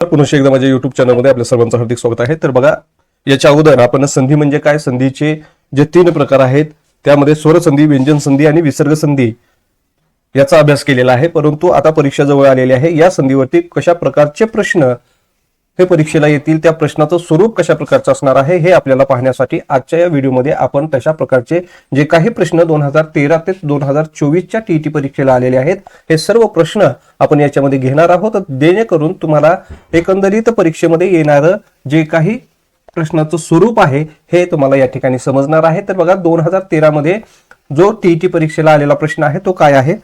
पुनश्च एकदा माझ्या युट्यूब चॅनलमध्ये आपल्या सर्वांचं हार्दिक स्वागत आहे. तर बघा याच्या अगोदर आपण संधी म्हणजे काय? संधीचे जे तीन प्रकार आहेत त्यामध्ये स्वर संधी व्यंजन संधी आणि विसर्ग संधी याचा अभ्यास केलेला आहे. परंतु आता परीक्षा जवळ आलेली आहे. या संधीवरती कशा प्रकारचे प्रश्न हे परीक्षेला येतील त्या प्रश्नाचं स्वरूप कशा प्रकारचं असणार आहे हे आपल्याला पाहण्यासाठी आजच्या या व्हिडिओमध्ये आपण तशा प्रकारचे जे काही प्रश्न दोन हजार तेरा ते दोन हजार चोवीसच्या टी टी परीक्षेला आलेले आहेत हे सर्व प्रश्न आपण याच्यामध्ये घेणार आहोत. जेणेकरून तुम्हाला एकंदरीत परीक्षेमध्ये येणारं जे काही प्रश्नाचं स्वरूप आहे हे तुम्हाला या ठिकाणी समजणार आहे. तर बघा दोन हजार तेरामध्ये जो टी टी परीक्षेला आलेला प्रश्न आहे तो काय आहे?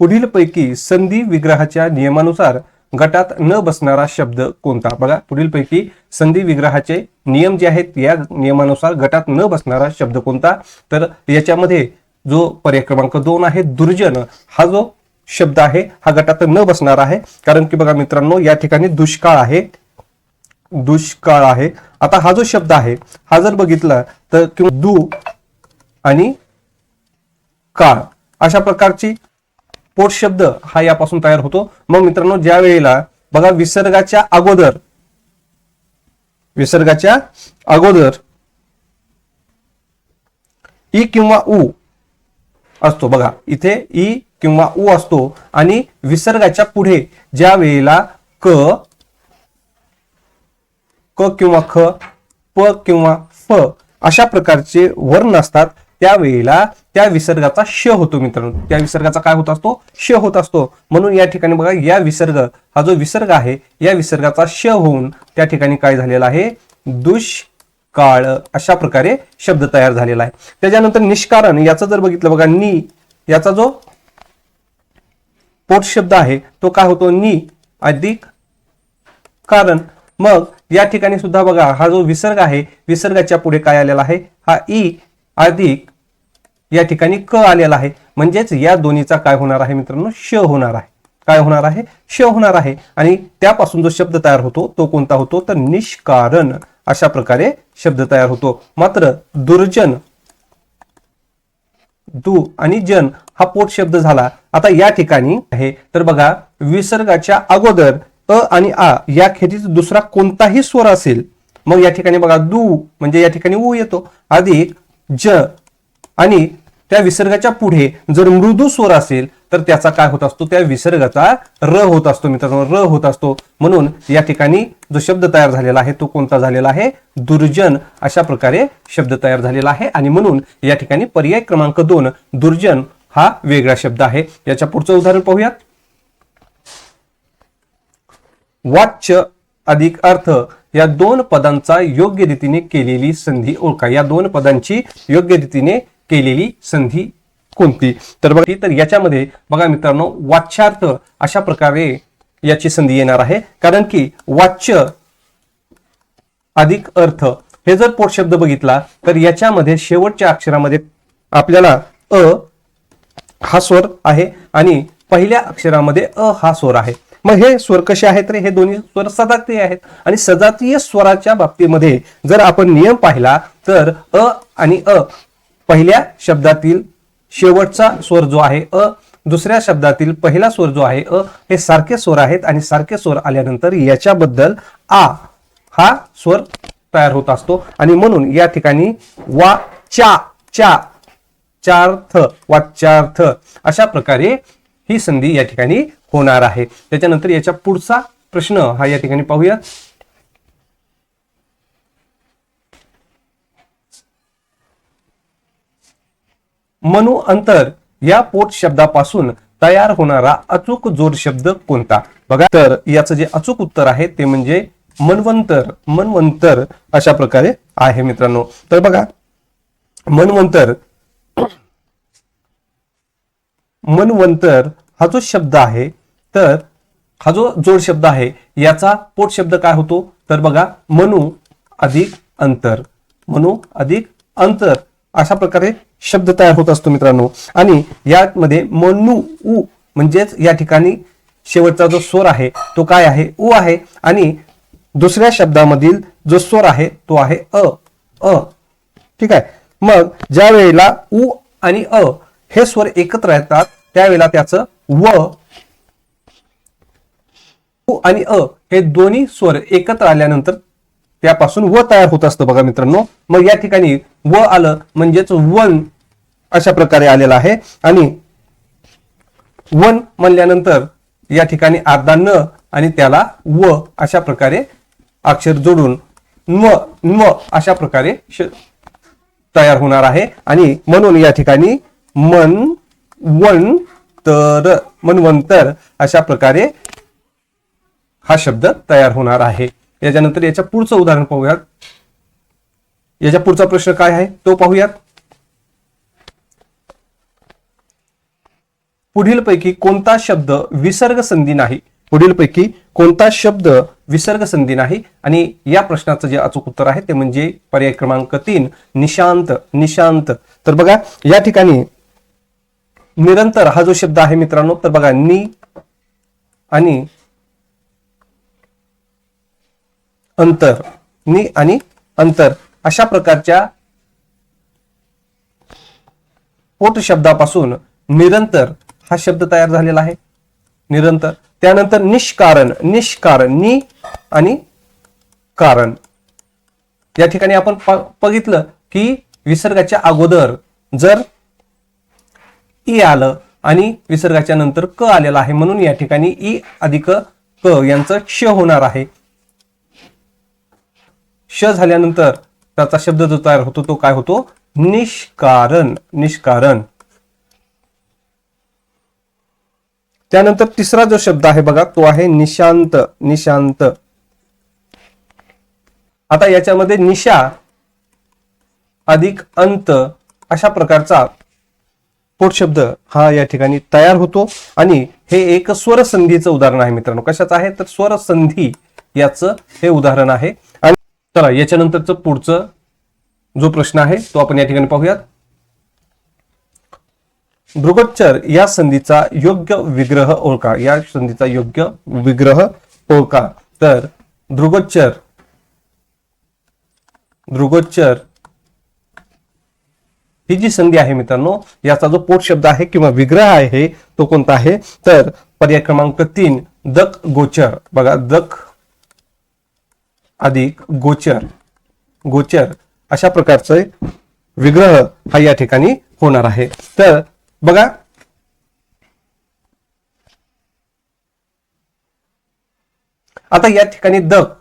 पुढील पैकी संधी विग्रहाच्या नियमानुसार गटात न बसणारा शब्द कोणता? बघा पुढील पैकी संधी विग्रहाचे नियम जे आहेत या नियमानुसार गटात न बसणारा शब्द कोणता? तर याच्यामध्ये जो पर्याय क्रमांक दोन आहे दुर्जन हा जो शब्द आहे हा गटात न बसणार आहे. कारण की बघा मित्रांनो या ठिकाणी दुष्काळ आहे. दुष्काळ आहे. आता हा जो शब्द आहे हा जर बघितला तर किंवा दु आणि काळ अशा प्रकारची पोट शब्द हा यापासून तयार होतो. मग मित्रांनो ज्या वेळेला बघा विसर्गाच्या अगोदर विसर्गाच्या अगोदर ई किंवा उ असतो. बघा इथे ई किंवा उ असतो आणि विसर्गाच्या पुढे ज्या वेळेला क क किंवा ख प किंवा फ अशा प्रकारचे वर्ण असतात त्यावेळेला त्या विसर्गाचा श होतो मित्रांनो. त्या विसर्गाचा काय होत असतो? श होत असतो. म्हणून या ठिकाणी बघा या विसर्ग हा जो विसर्ग आहे या विसर्गाचा श होऊन त्या ठिकाणी काय झालेला आहे? दुष्काळ अशा प्रकारे शब्द तयार झालेला आहे. त्याच्यानंतर निष्कारण याचं जर बघितलं बघा नी याचा जो पोट शब्द आहे तो काय होतो? नि अधिक कारण. मग या ठिकाणी सुद्धा बघा हा जो विसर्ग आहे विसर्गाच्या पुढे काय आलेला आहे? हा ई अधिक या ठिकाणी क आलेला आहे. म्हणजेच या दोन्हीचा काय होणार आहे मित्रांनो? श होणार आहे. काय होणार आहे? श होणार आहे. आणि त्यापासून जो शब्द तयार होतो तो कोणता होतो? तर निष्कारण अशा प्रकारे शब्द तयार होतो. मात्र दुर्जन दु आणि जन हा पोट शब्द झाला. आता या ठिकाणी आहे. तर बघा विसर्गाच्या अगोदर अ आणि आ या खेरीज दुसरा कोणताही स्वर असेल मग या ठिकाणी बघा दु म्हणजे या ठिकाणी ऊ येतो. अधिक ज आणि त्या विसर्गाच्या पुढे जर मृदू स्वर असेल तर त्याचा काय होत असतो? त्या विसर्गाचा र होत असतो मित्रांनो. र होत असतो. म्हणून या ठिकाणी जो शब्द तयार झालेला आहे तो कोणता झालेला आहे? दुर्जन अशा प्रकारे शब्द तयार झालेला आहे. आणि म्हणून या ठिकाणी पर्याय क्रमांक दोन दुर्जन हा वेगळा शब्द आहे. याच्या पुढचं उदाहरण पाहूयात. वाच्य अधिक अर्थ या दोन पदांचा योग्य रीतीने केलेली संधी ओळखा. या दोन पदांची योग्य रीतीने केलेली संधी कोणती? तर बघा तर याच्यामध्ये बघा मित्रांनो वाच्यार्थ अशा प्रकारे याची संधी येणार आहे. कारण की वाच्य अधिक अर्थ. हे जर पोट शब्द बघितला तर याच्यामध्ये शेवटच्या अक्षरामध्ये आपल्याला अ हा स्वर आहे आणि पहिल्या अक्षरामध्ये अ हा स्वर आहे. मग हे स्वर कसे आहेत रे? हे दोन्ही स्वर सजातीय आहेत. आणि सजातीय स्वराच्या बाबतीमध्ये जर आपण नियम पाहिला तर अ आणि अ पहिल्या शब्दातील शेवटचा स्वर जो आहे अ दुसऱ्या शब्दातील पहिला स्वर जो आहे अ हे सारखे स्वर आहेत आणि सारखे स्वर आल्यानंतर याच्याबद्दल आ हा स्वर तयार होत असतो. आणि म्हणून या ठिकाणी वा चा चा चार्थ वाच्यार्थ अशा प्रकारे ही संधी या ठिकाणी होणार आहे. त्याच्यानंतर याच्या पुढचा प्रश्न हा या ठिकाणी पाहूया मनु अंतर या पोट शब्दापासून तयार होणारा अचूक जोड शब्द कोणता? बघा तर याचं जे अचूक उत्तर आहे ते म्हणजे मनवंतर मनवंतर अशा प्रकारे आहे मित्रांनो. तर बघा मनवंतर मनवंतर हा जो शब्द आहे तर हा जो जोड शब्द आहे याचा पोट शब्द काय होतो? तर बघा मनु अधिक अंतर. मनु अधिक अंतर. अशा प्रकारे शब्द तयार होत असतो मित्रांनो. आणि यामध्ये मनु उ म्हणजेच या ठिकाणी शेवटचा जो स्वर आहे तो काय आहे? उ आहे. आणि दुसऱ्या शब्दामधील जो स्वर आहे तो आहे अ. अ. ठीक आहे? मग ज्या वेळेला उ आणि अ हे स्वर एकत्र येतात त्यावेळेला त्याचं व उ आणि अ हे दोन्ही स्वर एकत्र आल्यानंतर त्यापासून व तयार होत असतं बघा मित्रांनो. मग या ठिकाणी व आलं म्हणजेच वन अशा प्रकारे आलेलं आहे. आणि वन म्हणल्यानंतर या ठिकाणी अर्धा न आणि त्याला व अशा प्रकारे अक्षर जोडून न न अशा प्रकारे श- तयार होणार आहे. आणि म्हणून या ठिकाणी मन वन तर मनवंतर अशा प्रकारे हा शब्द तयार होणार आहे. याच्यानंतर याच्या पुढचं उदाहरण पाहूयात. याच्या पुढचा प्रश्न काय आहे? तो पाहूयात. पुढीलपैकी कोणता शब्द विसर्ग संधी नाही? पुढीलपैकी कोणता शब्द विसर्ग संधी नाही? आणि या प्रश्नाचं जे अचूक उत्तर आहे ते म्हणजे पर्याय क्रमांक तीन निशांत निशांत. तर बघा या ठिकाणी निरंतर हा जो शब्द आहे मित्रांनो तर बघा नि आणि अंतर. नि आणि अंतर. अशा प्रकारच्या पोट शब्दापासून निरंतर हा शब्द तयार झालेला आहे. निरंतर. त्यानंतर निष्कारण. निष्कारण. नि आणि कारण. या ठिकाणी आपण बघितलं की विसर्गाच्या अगोदर जर ई आलं आणि विसर्गाच्या नंतर क आलेला आहे म्हणून या ठिकाणी ई अधिक क यांचं क्ष होणार आहे. श झाल्यानंतर त्याचा शब्द जो तयार होतो तो काय होतो? निष्कारण निष्कारण. त्यानंतर तिसरा जो शब्द आहे बघा तो आहे निशांत निशांत. आता याच्यामध्ये निशा अधिक अंत अशा प्रकारचा पोटशब्द हा या ठिकाणी तयार होतो. आणि हे एक स्वरसंधीचं उदाहरण आहे मित्रांनो. कशाचं आहे? तर स्वरसंधी याचं हे उदाहरण आहे. चला याच्यानंतरचं पुढचं जो प्रश्न आहे तो आपण या ठिकाणी पाहूयात. भृगोच्चर या संधीचा योग्य विग्रह ओळखा. या संधीचा योग्य विग्रह ओळखा. तर भृगोच्चर भृगोच्चर ही जी संधी आहे मित्रांनो याचा जो पोट शब्द आहे किंवा विग्रह आहे तो कोणता आहे? तर पर्याय क्रमांक तीन दक गोचर. बघा दक अधिक गोचर गोचर अशा प्रकारचे विग्रह हा या ठिकाणी होणार आहे. तर बघा आता या ठिकाणी दक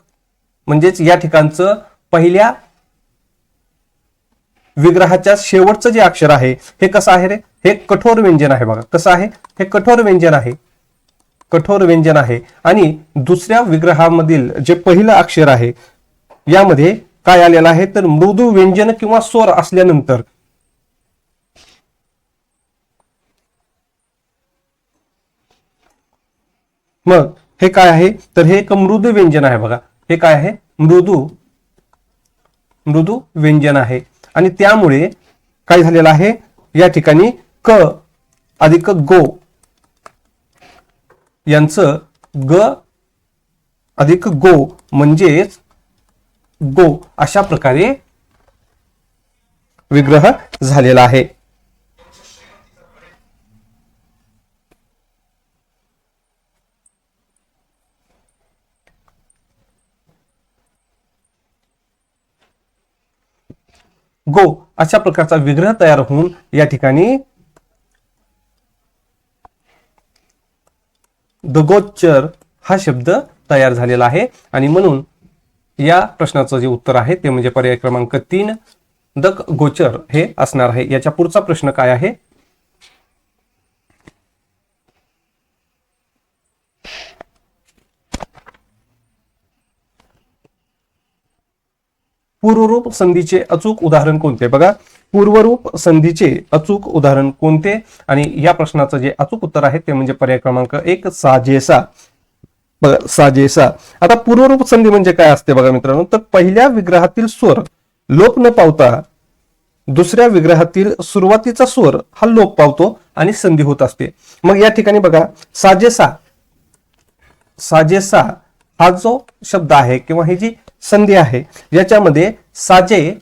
म्हणजेच या ठिकाणचं पहिल्या विग्रहाच्या शेवटचं जे अक्षर आहे हे कसं आहे रे? हे कठोर व्यंजन आहे बघा. कसं आहे? हे कठोर व्यंजन आहे. कठोर व्यंजन आहे. आणि दुसऱ्या विग्रहामधील जे पहिलं अक्षर आहे यामध्ये काय आलेलं आहे? तर मृदू व्यंजन किंवा स्वर असल्यानंतर. मग हे काय आहे? तर हे एक मृदू व्यंजन आहे बघा. हे काय आहे? मृदू. मृदू व्यंजन आहे. आणि त्यामुळे काय झालेलं आहे? या ठिकाणी क अधिक गो. यांचं ग अधिक गो म्हणजेच गो अशा प्रकारे विग्रह झालेला आहे. गो अशा प्रकारचा विग्रह तयार होऊन या ठिकाणी दगोच्चर हा शब्द तयार झालेला आहे. आणि म्हणून या प्रश्नाचं जे उत्तर आहे ते म्हणजे पर्याय क्रमांक तीन दक गोचर हे असणार आहे. याच्या पुढचा प्रश्न काय आहे? पूर्वरूप संधीचे अचूक उदाहरण कोणते? बघा. पूर्वरूप संधीचे अचूक उदाहरण कोणते? आणि या प्रश्नाचं जे अचूक उत्तर आहे ते म्हणजे पर्याय क्रमांक एक साजेसा. साजेसा. आता पूर्वरूप संधी म्हणजे काय असते बघा मित्रांनो? तर पहिल्या विग्रहातील स्वर लोप न पावता दुसऱ्या विग्रहातील सुरुवातीचा स्वर हा लोप पावतो आणि संधी होत असते. मग या ठिकाणी बघा साजेसा. साजेसा हा जो शब्द आहे किंवा ही जी संधी आहे याच्यामध्ये साजे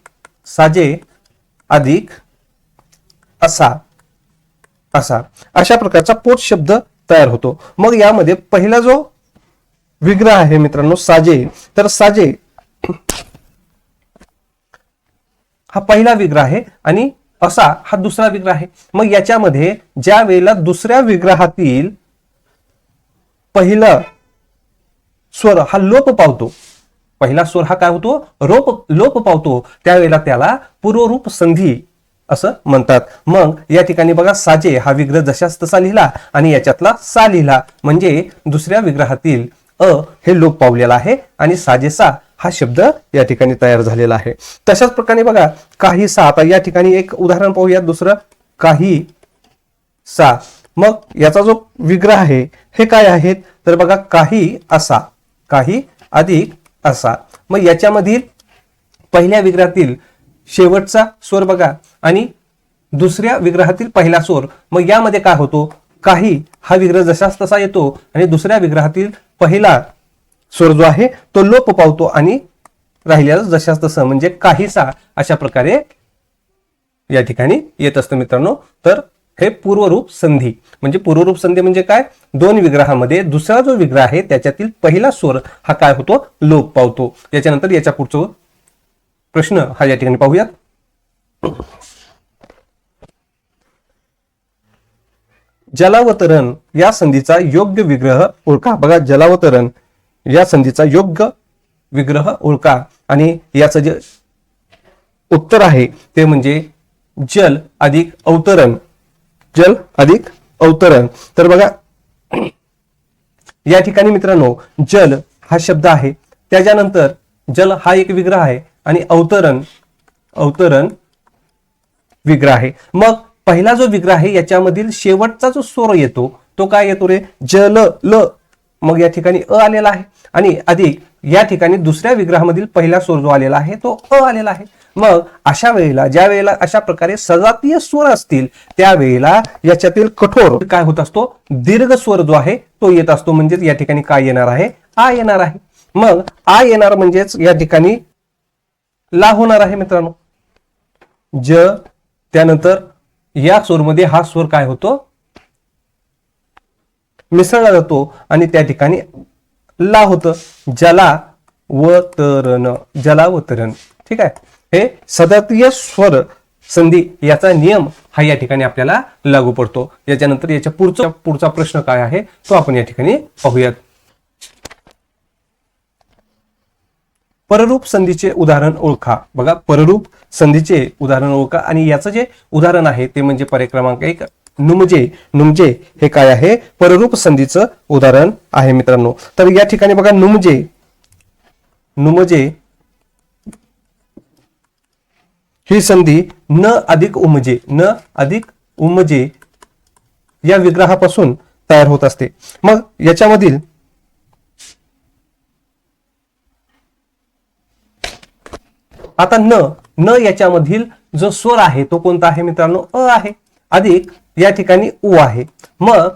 साजे अधिक असा असा. अशा प्रकारचा पोट शब्द तयार होतो. मग यामध्ये पहिला जो विग्रह आहे मित्रांनो साजे. तर साजे हा पहिला विग्रह आहे आणि असा हा दुसरा विग्रह आहे. मग याच्यामध्ये ज्या वेळेला दुसऱ्या विग्रहातील पहिला स्वर हा लोप पावतो पहिला स्वर हा काय होतो? रोप लोप पावतो. त्यावेळेला त्याला पूर्वरूप संधी असं म्हणतात. मग या ठिकाणी बघा साजे हा विग्रह जशाच तसा लिहिला आणि याच्यातला सा लिहिला. म्हणजे दुसऱ्या विग्रहातील अ हे लोप पावलेला आहे आणि साजेसा हा शब्द या ठिकाणी तयार झालेला आहे. तशाच प्रकारे बघा काही सा. आता या ठिकाणी एक उदाहरण पाहूया दुसरं काही सा. मग याचा जो विग्रह आहे हे काय आहेत? तर बघा काही असा काही अधिक असा. मग याच्यामधील पहिल्या विग्रहातील शेवटचा स्वर बघा आणि दुसऱ्या विग्रहातील पहिला स्वर. मग यामध्ये काय होतो? काही हा विग्रह जशाच तसा येतो आणि दुसऱ्या विग्रहातील पहिला स्वर जो आहे तो लोप पावतो आणि राहिलेला जशाच तसं. म्हणजे काहीसा अशा प्रकारे या ठिकाणी येत असतं मित्रांनो. तर हे पूर्वरूप संधी. म्हणजे पूर्वरूप संधी म्हणजे काय? दोन विग्रहामध्ये दुसरा जो विग्रह आहे त्याच्यातील पहिला स्वर हा काय होतो? लोप पावतो. याच्यानंतर याच्या पुढचं प्रश्न हा या ठिकाणी पाहूयात. जलावतरण या संधीचा योग्य विग्रह ओळखा. बघा जलावतरण या संधीचा योग्य विग्रह ओळखा. आणि याचं जे उत्तर आहे ते म्हणजे जल अधिक अवतरण. जल अधिक अवतरण. तर बघा या ठिकाणी मित्रांनो जल हा शब्द आहे. त्याच्यानंतर जल हा एक विग्रह आहे आणि अवतरण अवतरण विग्रह आहे. मग पहिला जो विग्रह आहे याच्यामधील शेवटचा जो स्वर येतो तो काय येतो रे? जल ल. मग या ठिकाणी अ आलेला आहे. आणि अधिक या ठिकाणी दुसऱ्या विग्रहामधील पहिला स्वर जो आलेला आहे तो अ आलेला आहे. मग अशा वेळेला ज्या वेळेला अशा प्रकारे सजातीय स्वर असतील त्यावेळेला याच्यातील कठोर काय होत असतो? दीर्घ स्वर जो आहे तो येत असतो. म्हणजेच या ठिकाणी काय येणार आहे? आ येणार आहे. मग आ येणार म्हणजेच या ठिकाणी ला होणार आहे मित्रांनो. ज त्यानंतर या स्वरमध्ये हा स्वर काय होतो? मिसळला जातो आणि त्या ठिकाणी ला होतं. जला वतरण जलावतरण ठीक आहे? हे सदातीय स्वर संधी याचा नियम हा या ठिकाणी आपल्याला लागू पडतो. याच्यानंतर याच्या पुढचा पुढचा प्रश्न काय आहे? तो आपण या ठिकाणी पाहूयात. पररूप संधीचे उदाहरण ओळखा. बघा पररूप संधीचे उदाहरण ओळखा. आणि याचं जे उदाहरण आहे ते म्हणजे पर्याय क्रमांक एक नुमजे नुमजे हे काय आहे? पररूप संधीचं उदाहरण आहे मित्रांनो. तर या ठिकाणी बघा नुमजे. नुमजे ही संधी न अधिक उमजे न अधिक उमजे या विग्रहापासून तयार होत असते. मग याच्यामधील आता न न याच्यामधील जो स्वर आहे तो कोणता आहे मित्रांनो? अ आहे. अधिक या ठिकाणी उ आहे. मग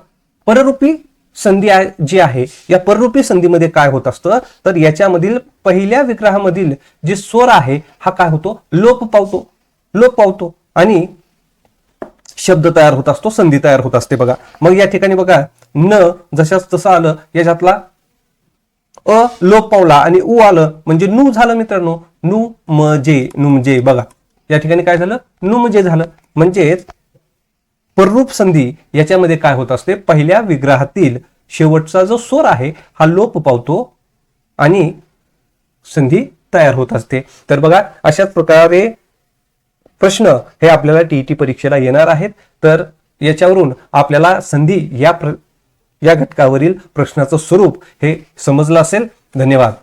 पररूपी संधी जी आहे या पररूपी संधीमध्ये काय होत असतं? तर याच्यामधील पहिल्या विग्रहामधील जे स्वर आहे हा काय होतो? लोप पावतो. लोप पावतो. आणि शब्द तयार होत असतो संधी तयार होत असते बघा. मग या ठिकाणी बघा न जशाच तसं आलं याच्यातला अ लोप पावला आणि उ आलं म्हणजे नु झालं मित्रांनो. नु म जे नुमजे बघा. या ठिकाणी काय झालं? नुमजे झालं. म्हणजेच पररूप संधी याच्यामध्ये काय होत असते? पहिल्या विग्रहातील शेवटचा जो स्वर आहे हा लोप पावतो आणि संधी तयार होत असते. तर बघा अशाच प्रकारे प्रश्न हे आपल्याला टीईटी परीक्षेला येणार आहेत. तर याच्यावरून आपल्याला संधी या प्र या घटकावरील प्रश्नाचं स्वरूप हे समजलं असेल. धन्यवाद.